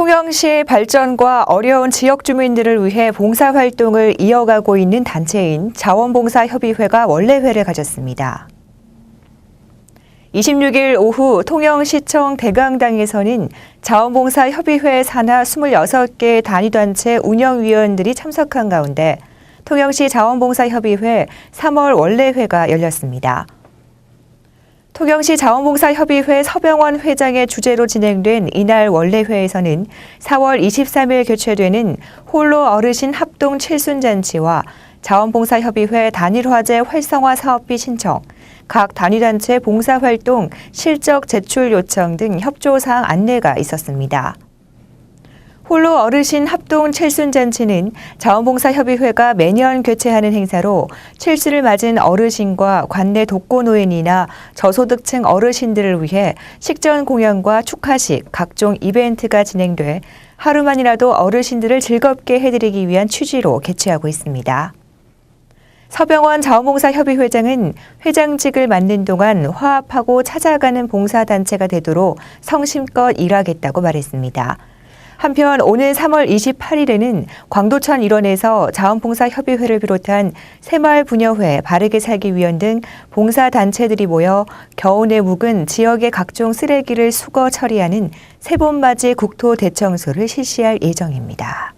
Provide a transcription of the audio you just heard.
통영시 발전과 어려운 지역 주민들을 위해 봉사활동을 이어가고 있는 단체인 자원봉사협의회가 원래회를 가졌습니다. 26일 오후 통영시청 대강당에서는 자원봉사협의회 산하 26개 단위단체 운영위원들이 참석한 가운데 통영시 자원봉사협의회 3월 원래회가 열렸습니다. 통영시 자원봉사협의회 서병원 회장의 주재로 진행된 이날 원래회에서는 4월 23일 개최되는 홀로 어르신 합동 칠순잔치와 자원봉사협의회 단일화재 활성화 사업비 신청, 각 단위단체 봉사활동 실적 제출 요청 등 협조사항 안내가 있었습니다. 홀로 어르신 합동 칠순잔치는 자원봉사협의회가 매년 개최하는 행사로 칠수를 맞은 어르신과 관내 독거노인이나 저소득층 어르신들을 위해 식전 공연과 축하식, 각종 이벤트가 진행돼 하루만이라도 어르신들을 즐겁게 해드리기 위한 취지로 개최하고 있습니다. 서병원 자원봉사협의 회장은 회장직을 맡는 동안 화합하고 찾아가는 봉사단체가 되도록 성심껏 일하겠다고 말했습니다. 한편 오늘 3월 28일에는 광도천 일원에서 자원봉사협의회를 비롯한 새마을 부녀회, 바르게 살기 위원 등 봉사 단체들이 모여 겨우내 묵은 지역의 각종 쓰레기를 수거 처리하는 세본맞이 국토 대청소를 실시할 예정입니다.